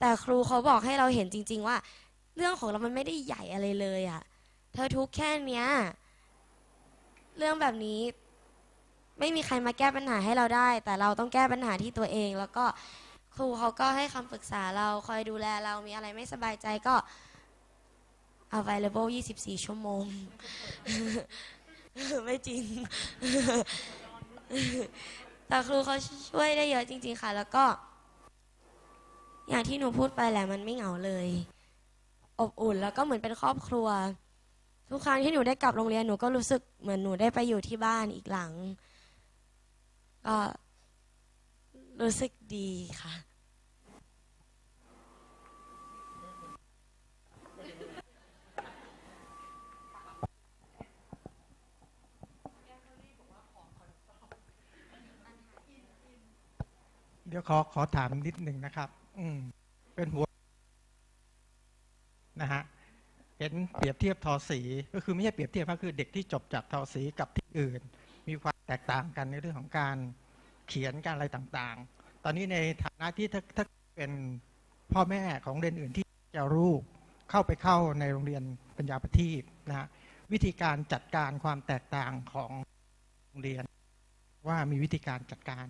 แต่ครูเขาบอกให้เราเห็นจริง ๆ ว่า เรื่องของเรามันไม่ได้ใหญ่อะไรเลยอะ่ะ เธอทุกข์แค่เนี้ย เรื่องแบบนี้ ไม่มีใครมาแก้ปัญหาให้เราได้ แต่เราต้องแก้ปัญหาที่ตัวเอง แล้วก็ครูเขาก็ให้คำปรึกษาเราคอยดูแลเรามีอะไรไม่สบายใจก็ available 24 ชั่วโมง ไม่จริง แต่ครูเขาช่วยได้เยอะจริง ๆ ค่ะ แล้วก็ อย่างที่หนูพูดไปแหละมันไม่เหงาเลย อบอุ่นแล้วก็เหมือนเป็นครอบครัว ทุกครั้งที่หนูได้กลับโรงเรียนหนูก็รู้สึกเหมือนหนูได้ไปอยู่ที่บ้านอีกหลัง ก็รู้สึกดีค่ะ เดี๋ยวขอขอถามนิดหนึ่งนะครับ อืม เป็นหัวนะฮะเห็นเปรียบเทียบทอสีก็คือไม่ใช่เปรียบเทียบก็คือเด็กที่จบจากทอสีกับที่อื่น มีความแตกต่างกันในเรื่องของการเขียนการอะไรต่างๆ ตอนนี้ในฐานะที่ถ้าถ้าเป็นพ่อแม่ของเรียนอื่นที่จะลูกเข้าไปเข้าในโรงเรียนปัญญาประทีปนะฮะวิธีการจัดการความแตกต่างของโรงเรียน ว่ามีวิธีการจัดการ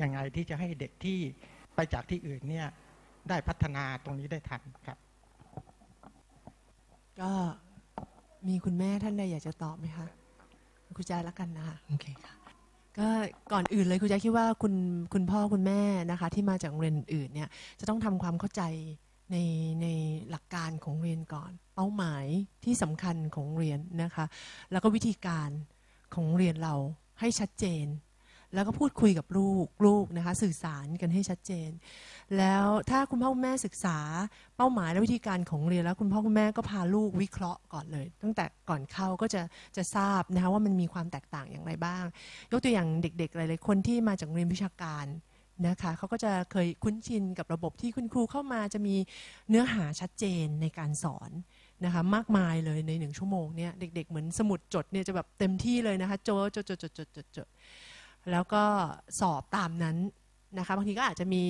ยังไงที่จะให้เด็กที่ไปจากที่อื่นเนี่ย ได้พัฒนาตรงนี้ได้ทันครับ ก็มีคุณแม่ท่านใดอยากจะตอบไหมคะครูจาละกันนะคะโอเคค่ะก็ก่อนอื่นเลยครูจาคิดว่าคุณคุณพ่อคุณแม่นะคะ ที่มาจากโรงเรียนอื่นเนี่ย จะต้องทำความเข้าใจในในหลักการของเรียนก่อน เป้าหมายที่สำคัญของเรียนนะคะ แล้วก็วิธีการของเรียนเราให้ชัดเจน แล้วก็พูดคุยกับลูกลูกนะคะสื่อสารกันให้ชัดเจน แล้วถ้าคุณพ่อคุณแม่ศึกษาเป้าหมายและวิธีการของเรียนแล้วคุณพ่อคุณแม่ก็พาลูกวิเคราะห์ก่อนเลย ตั้งแต่ก่อนเข้าก็จะจะทราบนะคะว่ามันมีความแตกต่างอย่างไรบ้าง ยกตัวอย่างเด็ก ๆ หลายๆคนที่มาจากโรงเรียนวิชาการนะคะเขาก็จะเคยคุ้นชินกับระบบที่คุณครูเข้ามาจะมีเนื้อหาชัดเจนในการสอนนะคะมากมายเลยในหนึ่งชั่วโมงเนี่ยเด็กๆ เหมือนสมุดจดเนี่ยจะแบบเต็มที่เลยนะคะโจดจดจดจดจดจดจด แล้วก็สอบตามนั้นนะคะบางทีก็อาจจะมี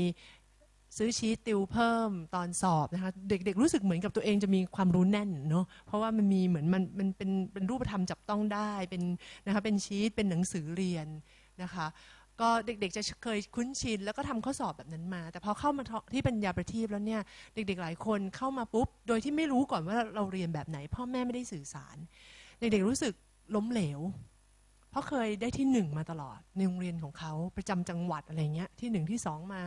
ซื้อชีตติวเพิ่มตอนสอบนะคะเด็กๆรู้สึกเหมือนกับตัวเองจะมีความรู้แน่นเนาะเพราะว่ามันมีเหมือนมันมันเป็นเป็นรูปธรรมจับต้องได้เป็นนะคะเป็นชีตเป็นหนังสือเรียนนะคะก็เด็กๆจะเคยคุ้นชินแล้วก็ทำข้อสอบแบบนั้นมา แต่พอเข้ามาที่ปัญญาประทีปแล้วเนี่ยเด็กๆหลายคนเข้ามาปุ๊บ โดยที่ไม่รู้ก่อนว่าเราเรียนแบบไหน พ่อแม่ไม่ได้สื่อสาร เด็กๆรู้สึกล้มเหลว เพราะเคยได้ที่หนึ่งมาตลอดในโรงเรียนของเขาประจำจังหวัดอะไรเงี้ยที่หนึ่งที่สองมา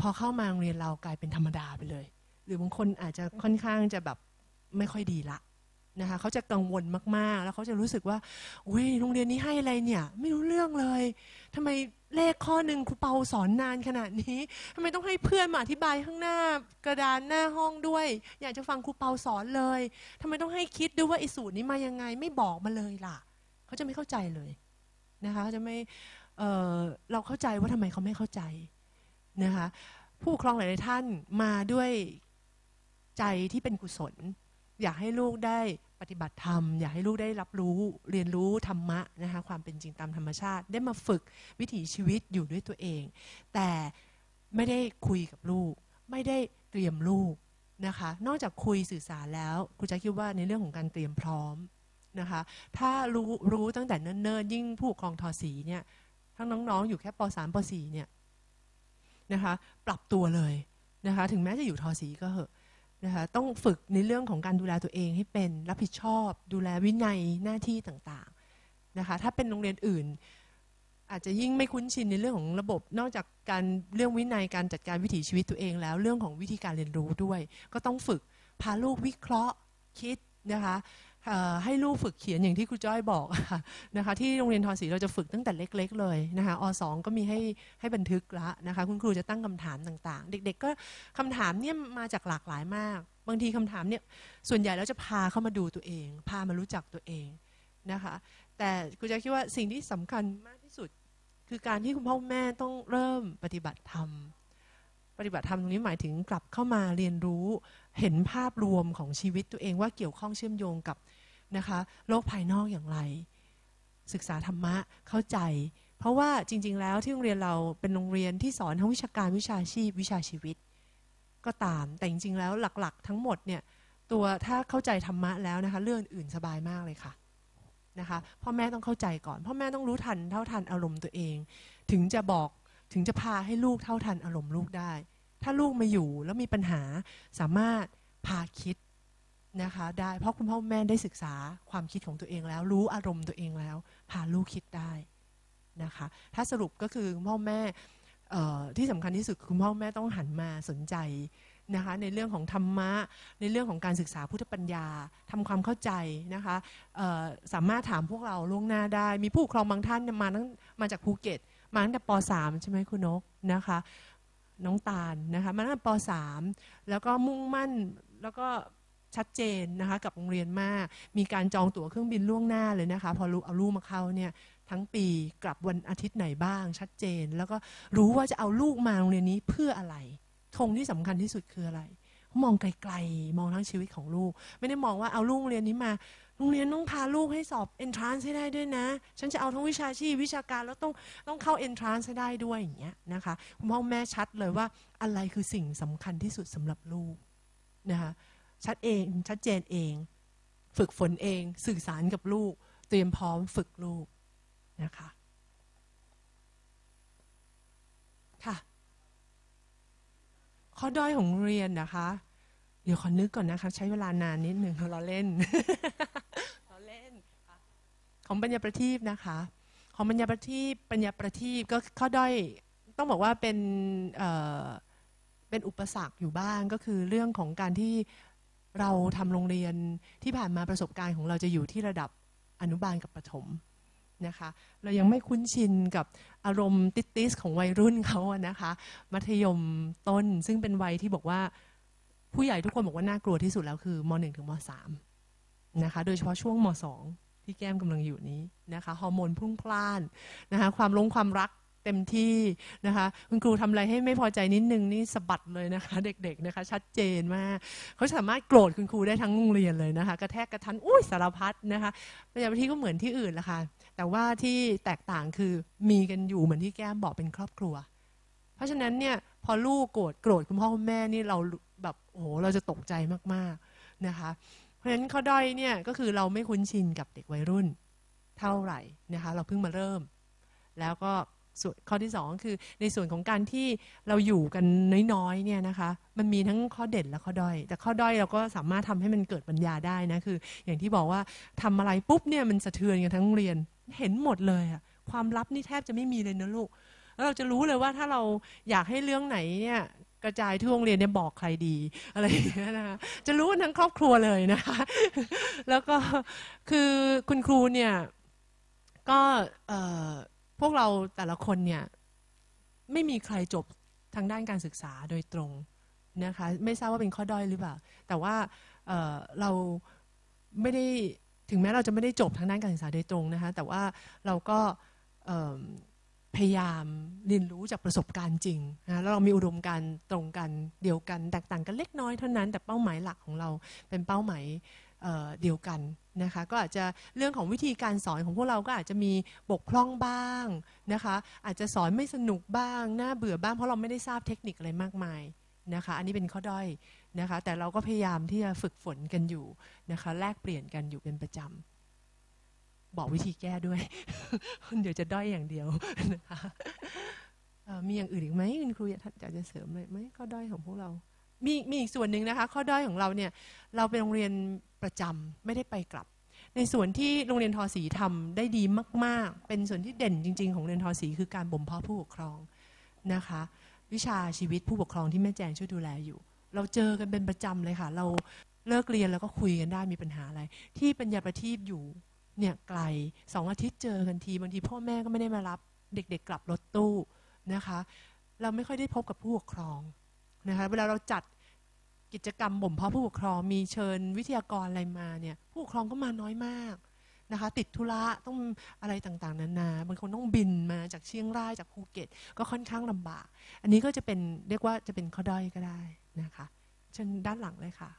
พอเข้ามาโรงเรียนเรากลายเป็นธรรมดาไปเลย หรือบางคนอาจจะค่อนข้างจะแบบไม่ค่อยดีละนะคะเขาจะกังวลมากๆ แล้วเขาจะรู้สึกว่าอุ้ยโรงเรียนนี้ให้อะไรเนี่ย ไม่รู้เรื่องเลยทำไมเลขข้อหนึ่งครูเปาสอนนานขนาดนี้ทำไมต้องให้เพื่อนมาอธิบายข้างหน้ากระดานหน้าห้องด้วย อยากจะฟังครูเปาสอนเลยทำไมต้องให้คิดด้วยว่าไอ้สูตรนี้มายังไงไม่บอกมาเลยล่ะ เขาจะไม่เข้าใจเลยนะคะจะไม่เเราเข้าใจว่าทำไมเขาไม่เข้าใจนะคะผู้ครองหลายท่านมาด้วยใจที่เป็นกุศล อยากให้ลูกได้ปฏิบัติธรรม อยากให้ลูกได้รับรู้เรียนรู้ธรรมะนะคะความเป็นจริงตามธรรมชาติ ได้มาฝึกวิถีชีวิตอยู่ด้วยตัวเอง แต่ไม่ได้คุยกับลูก ไม่ได้เตรียมลูกนะคะ นอกจากคุยสื่อสารแล้วครูจะคิดว่าในเรื่องของการเตรียมพร้อม นะคะ ถ้ารู้รู้ตั้งแต่เนิ่นๆยิ่งผู้ปกครองทอสีเนี่ยทั้งน้องๆ อยู่แค่ป .3 ป .4 เนี่ยนะคะปรับตัวเลยนะคะถึงแม้จะอยู่ทอสีก็เหอะนะคะต้องฝึกในเรื่องของการดูแลตัวเองให้เป็นรับผิดชอบ ดูแลวินัยหน้าที่ต่างๆนะคะถ้าเป็นโรงเรียนอื่น อาจจะยิ่งไม่คุ้นชินในเรื่องของระบบ นอกจากการเรื่องวินัยการจัดการวิถีชีวิตตัวเองแล้วเรื่องของวิธีการเรียนรู้ด้วย ก็ต้องฝึกพาลูกวิเคราะห์คิดนะคะ ให้ลูกฝึกเขียนอย่างที่ครูจ้อยบอกนะคะที่โรงเรียนทอสีเราจะฝึกตั้งแต่เล็ก ๆ เลยนะคะอสองก็มีให้ให้บันทึกละนะคะคุณครูจะตั้งคำถามต่างๆ เด็ก ๆ ก็คำถามเนี่ยมาจากหลากหลายมาก บางทีคำถามเนี่ยส่วนใหญ่แล้วจะพาเข้ามาดูตัวเอง พามารู้จักตัวเองนะคะแต่ครูจะคิดว่าสิ่งที่สำคัญมากที่สุด คือการที่คุณพ่อแม่ต้องเริ่มปฏิบัติธรรมปฏิบัติธรรมตรงนี้หมายถึงกลับเข้ามาเรียนรู้ เห็นภาพรวมของชีวิตตัวเองว่าเกี่ยวข้องเชื่อมโยงกับนะคะโลกภายนอกอย่างไร ศึกษาธรรมะเข้าใจ เพราะว่าจริง ๆ แล้วที่โรงเรียนเราเป็นโรงเรียนที่สอนทั้งวิชาการวิชาชีพวิชาชีวิต ก็ตามแต่จริง ๆ แล้วหลัก ๆ ทั้งหมดเนี่ยตัวถ้าเข้าใจธรรมะแล้วนะคะเรื่องอื่นสบายมากเลยค่ะนะคะพ่อแม่ต้องเข้าใจก่อนพ่อแม่ต้องรู้ทันเท่าทันอารมณ์ตัวเอง ถึงจะบอกถึงจะพาให้ลูกเท่าทันอารมณ์ลูกได้ ถ้าลูกมาอยู่แล้วมีปัญหาสามารถพาคิดนะคะได้เพราะคุณพ่อแม่ได้ศึกษาความคิดของตัวเองแล้ว รู้อารมณ์ตัวเองแล้ว พาลูกคิดได้นะคะ ถ้าสรุปก็คือคุณพ่อแม่ที่สำคัญที่สุดคือคุณพ่อแม่ต้องหันมาสนใจนะคะในเรื่องของธรรมะ ในเรื่องของการศึกษาพุทธปัญญาทำความเข้าใจนะคะสามารถถามพวกเราล่วงหน้าได้ มีผู้ปกครองบางท่านมาตั้งมาจากภูเก็ต มาตั้งแต่ป .3 ใช่ไหมคุณนกนะคะ น้องตาลนะคะมาตั้งแต่ป .3 แล้วก็มุ่งมั่นแล้วก็ชัดเจนนะคะกับโรงเรียนมาก มีการจองตั๋วเครื่องบินล่วงหน้าเลยนะคะ พอรู้เอาลูกมาเข้าเนี่ยทั้งปีกลับวันอาทิตย์ไหนบ้าง ชัดเจน แล้วก็รู้ว่าจะเอาลูกมาโรงเรียนนี้เพื่ออะไรธงที่สำคัญที่สุดคืออะไร มองไกลๆ มองทั้งชีวิตของลูก ไม่ได้มองว่าเอาลูกเรียนนี้มา โรงเรียนต้องพาลูกให้สอบ entrance ให้ได้ด้วยนะ ฉันจะเอาทั้งวิชาชีพวิชาการแล้วต้องต้องเข้า entrance ให้ได้ด้วยอย่างเงี้ยนะคะคุณพ่อแม่ชัดเลยว่าอะไรคือสิ่งสำคัญที่สุดสำหรับลูกนะคะชัดเองชัดเจนเอง ฝึกฝนเอง สื่อสารกับลูก เตรียมพร้อมฝึกลูกนะคะค่ะข้อด้อยของเรียนนะคะ ดี๋ยวขอนึกก่อนนะคะ ใช้เวลานานนิดหนึ่งเราเล่นเราเล่น ของปัญญาประทีปนะคะ ของปัญญาประทีปปัญญาประทีปก็ข้อด้อยต้องบอกว่าเป็นเอ่อเป็นอุปสรรคอยู่บ้างก็คือเรื่องของการที่เราทำโรงเรียนที่ผ่านมาประสบการณ์ของเราจะอยู่ที่ระดับอนุบาลกับประถมนะคะ เรายังไม่คุ้นชินกับอารมณ์ติสๆของวัยรุ่นเขาอะนะคะ มัธยมต้นซึ่งเป็นวัยที่บอกว่า ผู้ใหญ่ทุกคนบอกว่าน่ากลัวที่สุดแล้วคือม .1 ถึงม .3 นะคะ โดยเฉพาะช่วงม .2 ที่แก้มกำลังอยู่นี้นะคะฮอร์โมนพุ่งพล่านนะคะความลงความรักเต็มที่นะคะคุณครูทำอะไรให้ไม่พอใจนิดนึงนี่สะบัดเลยนะคะ เด็กๆนะคะชัดเจนมากเขาสามารถโกรธคุณครูได้ทั้งโรงเรียนเลยนะคะ กระแทกกระทันอุ้ยสารพัดนะคะปริญญาที่ก็เหมือนที่อื่นละค่ะแต่ว่าที่แตกต่างคือมีกันอยู่เหมือนที่แก้มบอกเป็นครอบครัว เพราะฉะนั้นเนี่ย อลูกโกรธโกรธคุณพ่อคุณแม่นี่เราแบบโอ้โหเราจะตกใจมากๆนะคะ เพราะฉะนั้นข้อด้อยเนี่ยก็คือเราไม่คุ้นชินกับเด็กวัยรุ่นเท่าไหร่นะคะเราเพิ่งมาเริ่ม แล้วก็ส่วนข้อที่สองคือในส่วนของการที่เราอยู่กันน้อยๆเนี่ยนะคะมันมีทั้งข้อเด่นและข้อด้อย แต่ข้อด้อยเราก็สามารถทำให้มันเกิดปัญญาได้นะคือ อย่างที่บอกว่าทำอะไรปุ๊บเนี่ยมันสะเทือนกันทั้งโรงเรียนเห็นหมดเลยอะความลับนี่แทบจะไม่มีเลยนะลูก แล้วเราจะรู้เลยว่าถ้าเราอยากให้เรื่องไหนเนี่ยกระจายทั่วโรงเรียนเนี่ยบอกใครดีอะไรอย่างเงี้ยนะคะจะรู้ทั้งครอบครัวเลยนะคะ แล้วก็คือคุณครูเนี่ยก็พวกเราแต่ละคนเนี่ยไม่มีใครจบทางด้านการศึกษาโดยตรงนะคะไม่ทราบว่าเป็นข้อด้อยหรือเปล่า แต่ว่าเเราไม่ได้ถึงแม้เราจะไม่ได้จบทางด้านการศึกษาโดยตรงนะคะแต่ว่าเราก็ พยายามเรียนรู้จากประสบการณ์จริงนะแล้วเรามีอุดมการณ์ตรงกันเดียวกัน แตกต่างกันเล็กน้อยเท่านั้นแต่เป้าหมายหลักของเราเป็นเป้าหมายเเดียวกันนะคะก็อาจจะเรื่องของวิธีการสอนของพวกเราก็อาจจะมีบกพร่องบ้างนะคะอาจจะสอนไม่สนุกบ้างน่าเบื่อบ้างเพราะเราไม่ได้ทราบเทคนิคอะไรมากมายนะคะอันนี้เป็นข้อด้อยนะคะแต่เราก็พยายามที่จะฝึกฝนกันอยู่นะคะแลกเปลี่ยนกันอยู่เป็นประจำ บอกวิธีแก้ด้วย เดี๋ยวจะด้อยอย่างเดียวนะคะมีอย่างอื่นอีกไหมคุณครูอยากจะเสริมเลยไหมข้อด้อยของพวกเรา มีมีอีกส่วนหนึ่งนะคะ ข้อด้อยของเราเนี่ย เราเป็นโรงเรียนประจำไม่ได้ไปกลับ ในส่วนที่โรงเรียนทอสีทำได้ดีมาก ๆ เป็นส่วนที่เด่นจริง ๆ ของโรงเรียนทอสีคือการบ่มเพาะผู้ปกครองนะคะ วิชาชีวิตผู้ปกครองที่แม่แจงช่วยดูแลอยู่ เราเจอกันเป็นประจำเลยค่ะ เราเลิกเรียนแล้วก็คุยกันได้มีปัญหาอะไร ที่ปัญญาประทีปอยู่ เนี่ยไกลสองอาทิตย์เจอกันทีบางทีพ่อแม่ก็ไม่ได้มารับเด็กๆกลับรถตู้นะคะ เราไม่ค่อยได้พบกับผู้ปกครองนะคะเวลาเราจัดกิจกรรมบ่มเพาะผู้ปกครองมีเชิญวิทยากรอะไรมาเนี่ยผู้ปกครองก็มาน้อยมากนะคะติดธุระต้องอะไรต่างๆ นานาบางคนต้องบินมาจากเชียงรายจากภูเก็ต ก็ค่อนข้างลำบาก อันนี้ก็จะเป็นเรียกว่าจะเป็นข้อด้อยก็ได้นะคะเชิญด้านหลังเลยค่ะ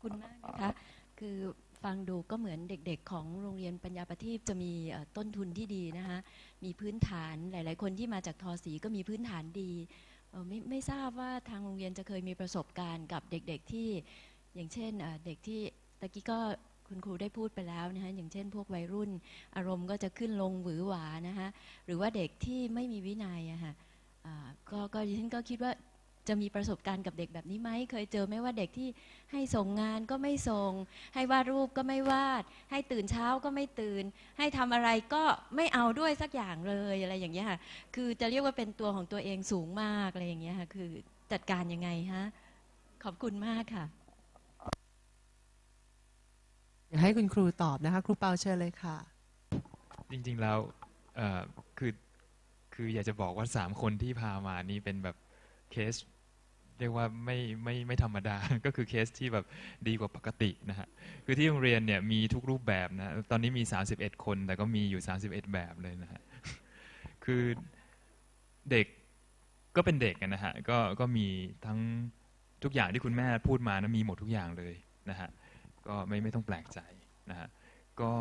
คุณมากนะคะคือ ฟังดูก็เหมือนเด็กๆ ของโรงเรียนปัญญาประทีปจะมีต้นทุนที่ดีนะคะมีพื้นฐานหลาย ๆ คนที่มาจากทอสีก็มีพื้นฐานดีไม่ไม่ทราบว่าทางโรงเรียนจะเคยมีประสบการณ์กับเด็ก ๆ ที่อย่างเช่นเด็กที่ตะกี้ก็คุณครูได้พูดไปแล้วนะคะอย่างเช่น พวกวัยรุ่น อารมณ์ก็จะขึ้นลงหวือหวานะคะหรือว่าเด็กที่ไม่มีวินัยอะค่ะอ่าก็ก็ฉันก็คิดว่า จะมีประสบการณ์กับเด็กแบบนี้ไหมเคยเจอไหมว่าเด็กที่ให้ส่งงานก็ไม่ส่ง ให้วาดรูปก็ไม่วาด ให้ตื่นเช้าก็ไม่ตื่น ให้ทำอะไรก็ไม่เอาด้วยสักอย่างเลยอะไรอย่างเงี้ยค่ะคือจะเรียกว่าเป็นตัวของตัวเองสูงมากอะไรอย่างเงี้ยค่ะคือจัดการยังไงฮะขอบคุณมากค่ะอยากให้คุณครูตอบนะคะครูเปาเชิญเลยค่ะ จริงๆแล้วเอ่อคือคืออยากจะบอกว่าสามคนที่พามานี่เป็นแบบเคส เรียกว่าไม่ไม่ไม่ธรรมดา ก็คือเคสที่แบบดีกว่าปกตินะฮะคือที่โรงเรียนเนี่ยมีทุกรูปแบบนะตอนนี้มี 31 คน แต่ก็มีอยู่ 31 แบบเลยนะฮะคือเด็กก็เป็นเด็กนะฮะก็ก็มีทั้งทุกอย่างที่คุณแม่พูดมานะมีหมดทุกอย่างเลยนะฮะก็ไม่ไม่ต้องแปลกใจนะฮะก็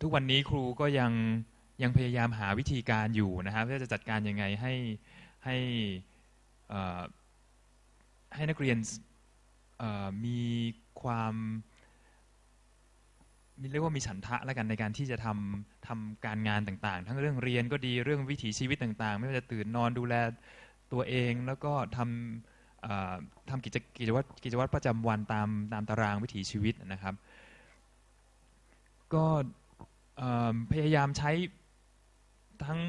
ทุกวันนี้ครูก็ยังยังพยายามหาวิธีการอยู่นะครับว่าจะจัดการยังไงให้ให้อ่อ ให้นักเรียนมีความมีเรียกว่ามีฉันทะแล้วกันในการที่จะทำทำการงานต่างๆ ทั้งเรื่องเรียนก็ดีเรื่องวิถีชีวิตต่างๆ ไม่ว่าจะตื่นนอนดูแลตัวเอง แล้วก็ทำทำกิจกิจวัตรกิจวัตรประจำวันตามตามตารางวิถีชีวิตนะครับ ก็พยายามใช้ทั้ง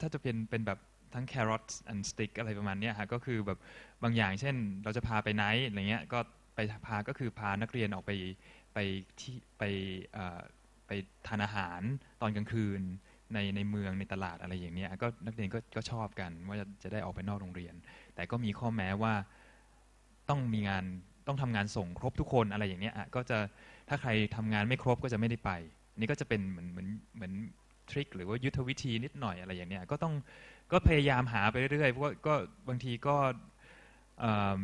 ถ้าจะเป็นเป็นแบบ ทั้ง carrot and stick อะไรประมาณนี้ฮะก็คือแบบบางอย่างเช่น เราจะพาไปไหนอะไรเงี้ยก็ไปพาก็คือพานักเรียนออกไปไปที่ไปไปทานอาหารตอนกลางคืนในในเมืองในตลาดอะไรอย่างเนี้ยก็นักเรียนก็ก็ชอบกันว่าจะจะได้ออกไปนอกโรงเรียน แต่ก็มีข้อแม้ว่าต้องมีงานต้องทำงานส่งครบทุกคนอะไรอย่างเนี้ยก็จะถ้าใครทำงานไม่ครบก็จะไม่ได้ไป นี่ก็จะเป็นเหมือนเหมือนเหมือนทริคหรือว่ายุทธวิธีนิดหน่อยอะไรอย่างเนี้ยก็ต้อง ก็พยายามหาไปเรื่อยๆเพราะว่าก็บางทีก็เอิ่ม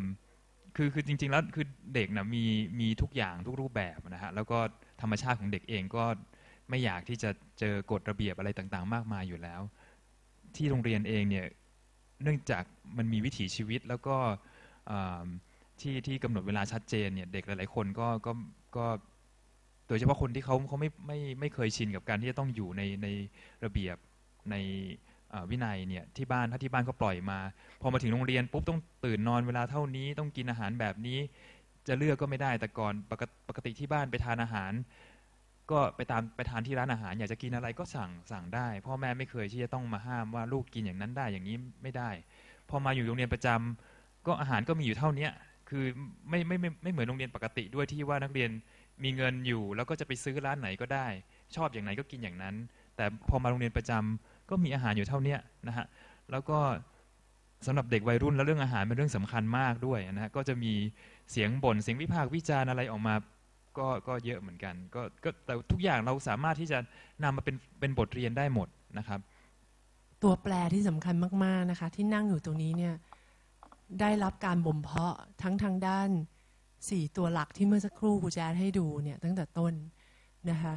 คือคือจริง ๆ แล้วคือเด็กนะมีมีทุกอย่างทุกรูปแบบนะฮะแล้วก็ธรรมชาติของเด็กเองก็ไม่อยากที่จะเจอกฎระเบียบอะไรต่างๆ มากมายอยู่แล้ว ที่โรงเรียนเองเนี่ยเนื่องจากมันมีวิถีชีวิตแล้วก็เอิ่มที่ที่กำหนดเวลาชัดเจนเนี่ยเด็กหลายๆคนก็ก็ก็ โดยเฉพาะคนที่เขาเขาไม่ไม่ไม่เคยชินกับการที่จะต้องอยู่ในในระเบียบใน วินัยเนี่ยที่บ้านถ้าที่บ้านก็ปล่อยมา พอมาถึงโรงเรียนปุ๊บต้องตื่นนอนเวลาเท่านี้ต้องกินอาหารแบบนี้ จะเลือกก็ไม่ได้แต่ก่อนปกติปกติที่บ้านไปทานอาหาร ก็ไปตามไปทานที่ร้านอาหาร อยากจะกินอะไรก็สั่งสั่งได้ พ่อแม่ไม่เคยที่จะต้องมาห้ามว่าลูกกินอย่างนั้นได้อย่างนี้ไม่ได้ พอมาอยู่โรงเรียนประจำก็อาหารก็มีอยู่เท่าเนี้ยคือไม่ไม่ไม่ไม่เหมือนโรงเรียนปกติด้วยที่ว่านักเรียนมีเงินอยู่ แล้วก็จะไปซื้อร้านไหนก็ได้ ชอบอย่างไหนก็กินอย่างนั้น แต่พอมาโรงเรียนประจำ ก็มีอาหารอยู่เท่านี้นะฮะแล้วก็สำหรับเด็กวัยรุ่นแล้วเรื่องอาหารเป็นเรื่องสำคัญมากด้วยนะฮะก็จะมีเสียงบ่นเสียงวิพากษ์วิจารณ์อะไรออกมาก็ก็เยอะเหมือนกันก็ก็แต่ทุกอย่างเราสามารถที่จะนำมาเป็นเป็นบทเรียนได้หมดนะครับ ตัวแปรที่สำคัญมากๆนะคะ ที่นั่งอยู่ตรงนี้เนี่ยได้รับการบ่มเพาะทั้งทางด้านสี่ตัวหลักที่เมื่อสักครู่ครูแจ๊ดให้ดูเนี่ยตั้งแต่ต้นนะคะ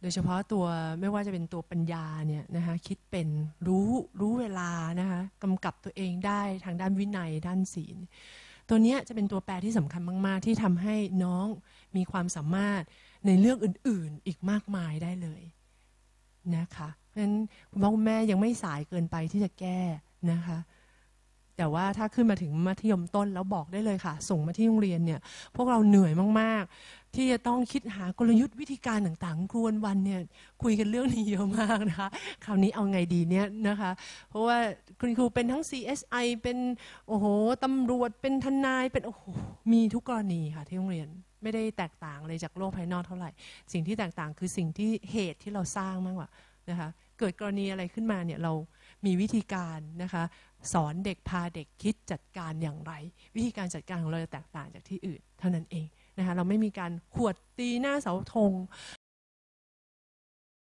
โดยเฉพาะตัวไม่ว่าจะเป็นตัวปัญญาเนี่ยนะคะคิดเป็นรู้รู้เวลานะคะกำกับตัวเองได้ทางด้านวินัยด้านศีล ตัวเนี้ยจะเป็นตัวแปรที่สำคัญมาก ๆ ที่ทำให้น้องมีความสามารถในเรื่องอื่น ๆ อีกมากมายได้เลยนะคะเพราะฉะนั้นคุณพ่อคุณแม่ยังไม่สายเกินไปที่จะแก้นะคะ แต่ว่าถ้าขึ้นมาถึงมัธยมต้นแล้วบอกได้เลยค่ะ ส่งมาที่โรงเรียนเนี่ย พวกเราเหนื่อยมากๆ ที่จะต้องคิดหากลยุทธ์วิธีการต่างๆครวนวันเนี่ยคุยกันเรื่องนี้เยอะมากนะคะ คราวนี้เอาไงดีเนี่ยนะคะ เพราะว่าคุณครูเป็นทั้ง CSI เป็นโอ้โหตำรวจเป็นทนายเป็นโอ้โหมีทุกกรณีค่ะที่โรงเรียนไม่ได้แตกต่างเลยจากโลกภายนอกเท่าไหร่ สิ่งที่แตกต่างคือสิ่งที่เหตุที่เราสร้างมากกว่านะคะ เกิดกรณีอะไรขึ้นมาเนี่ยเรา มีวิธีการนะคะสอนเด็กพาเด็กคิดจัดการอย่างไร วิธีการจัดการของเราจะแตกต่างจากที่อื่น เท่านั้นเองนะคะเราไม่มีการขวดตีหน้าเสาธง